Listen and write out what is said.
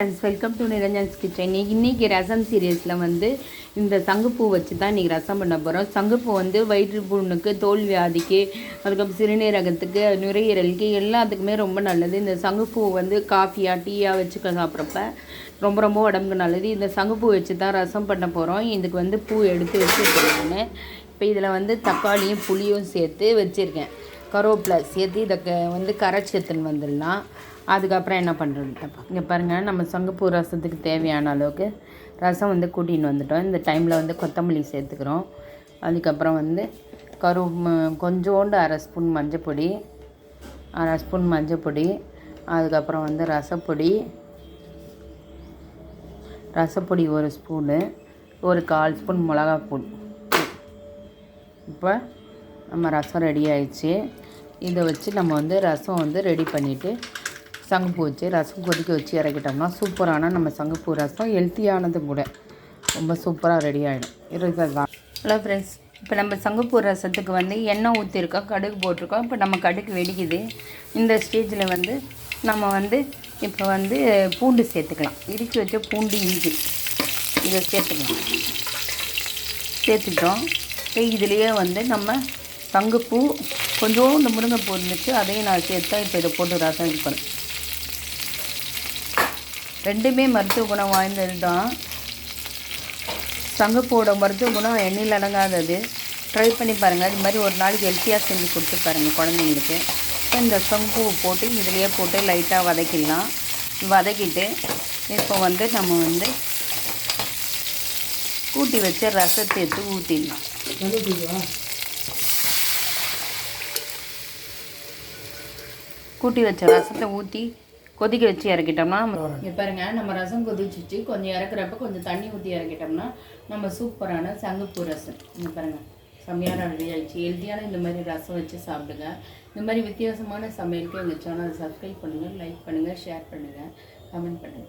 Friends welcome to Niranjan's kitchen இன்னைக்கு ரசம் சீரியஸில் வந்து இந்த சங்குப்பூ வச்சு தான் இன்றைக்கி ரசம் பண்ண போகிறோம் சங்குப்பூ வந்து வயிற்று புண்ணுக்கு தோல் வியாதிக்கு அதுக்கப்புறம் சிறுநீரகத்துக்கு நுரையீரலுக்கு எல்லாத்துக்குமே ரொம்ப நல்லது. இந்த சங்குப்பூ வந்து காஃபியாக டீயாக வச்சுக்க சாப்பிட்றப்ப ரொம்ப ரொம்ப உடம்புக்கு நல்லது. இந்த சங்குப்பூ வச்சு தான் ரசம் பண்ண போகிறோம் இதுக்கு வந்து பூ எடுத்து வச்சுருக்கேன் நான். இப்போ இதில் வந்து தக்காளியும் புளியும் சேர்த்து வச்சுருக்கேன். கருவேப்பிலை சேர்த்து இதை க- வந்து கரைச்சி எடுத்துன்னு வந்துடலாம். அதுக்கப்புறம் என்ன பண்ணுறது இங்கே பாருங்கள் நம்ம சங்கப்பூ ரசத்துக்கு தேவையான அளவுக்கு ரசம் வந்து கூட்டின்னு வந்துட்டோம். இந்த டைமில் வந்து கொத்தமல்லி சேர்த்துக்கிறோம். அதுக்கப்புறம் வந்து கரு கொஞ்சோண்டு அரை ஸ்பூன் மஞ்சப்பொடி அரை ஸ்பூன் மஞ்சப்பொடி அதுக்கப்புறம் வந்து ரசப்பொடி ரசப்பொடி ஒரு ஸ்பூனு ஒரு கால் ஸ்பூன் மிளகாப்பூ இப்போ நம்ம ரசம் ரெடி ஆயிடுச்சு. இதை வச்சு நம்ம வந்து ரசம் வந்து ரெடி பண்ணிவிட்டு சங்குப்பூ வச்சு ரசம் கொதிக்க வச்சு இறக்கிட்டோம்னா சூப்பரான நம்ம சங்குப்பூ ரசம் ஹெல்த்தியானது கூட. ரொம்ப சூப்பராக ரெடி ஆகிடும் இதுதான் ஹலோ ஃப்ரெண்ட்ஸ் இப்போ நம்ம சங்குப்பூ ரசத்துக்கு வந்து எண்ணெய் ஊற்றிருக்கோம் கடுகு போட்டிருக்கோம். இப்போ நம்ம கடுகு வெடிக்குது. இந்த ஸ்டேஜில் வந்து நம்ம வந்து இப்போ வந்து பூண்டு சேர்த்துக்கலாம். இடித்து வச்ச பூண்டு இஞ்சி. இதை சேர்த்துக்கலாம். சேர்த்துட்டோம். இப்போ இதுலேயே வந்து நம்ம சங்குப்பூ கொஞ்சோண்டு முருங்கைப்பூ இருந்துச்சு அதையும் நான் சேர்த்தா இப்போ இதை போட்டு ரசம் இது பண்ணேன் ரெண்டுமே மருத்துவ குணம் வாய்ந்தது தான். சங்குப்பூவோட மருத்துவ குணம் எண்ணெயில் அடங்காதது. ட்ரை பண்ணி பாருங்கள் இது மாதிரி ஒரு நாளைக்கு ஹெல்த்தியாக செஞ்சு கொடுத்து பாருங்கள் குழந்தைங்களுக்கு. இப்போ இந்த சங்குப்பூவை போட்டு இதுலேயே போட்டு லைட்டாக வதக்கிடலாம். வதக்கிட்டு இப்போ வந்து நம்ம வந்து கூட்டி வச்ச ரசத்தை எடுத்து ஊற்றிடலாம் கூட்டி வச்ச ரசத்தை ஊற்றி கொதிக்க வச்சு இறக்கிட்டோம்னா இங்கே பாருங்க நம்ம ரசம் கொதிச்சிச்சு. கொஞ்சம் இறக்குறப்ப கொஞ்சம் தண்ணி ஊற்றி இறக்கிட்டோம்னா நம்ம சூப்பரான சங்குப்பூ ரசம். இங்கே பாருங்க செம்மையான ரெடி ஆயிடுச்சு. ஹெல்த்தியான இந்த மாதிரி ரசம் வச்சு சாப்பிடுங்க. இந்த மாதிரி வித்தியாசமான சமையலுக்கு எங்கள் சேனல் சப்ஸ்கிரைப் பண்ணுங்கள் லைக் பண்ணுங்கள் ஷேர் பண்ணுங்கள் கமெண்ட் பண்ணுங்கள்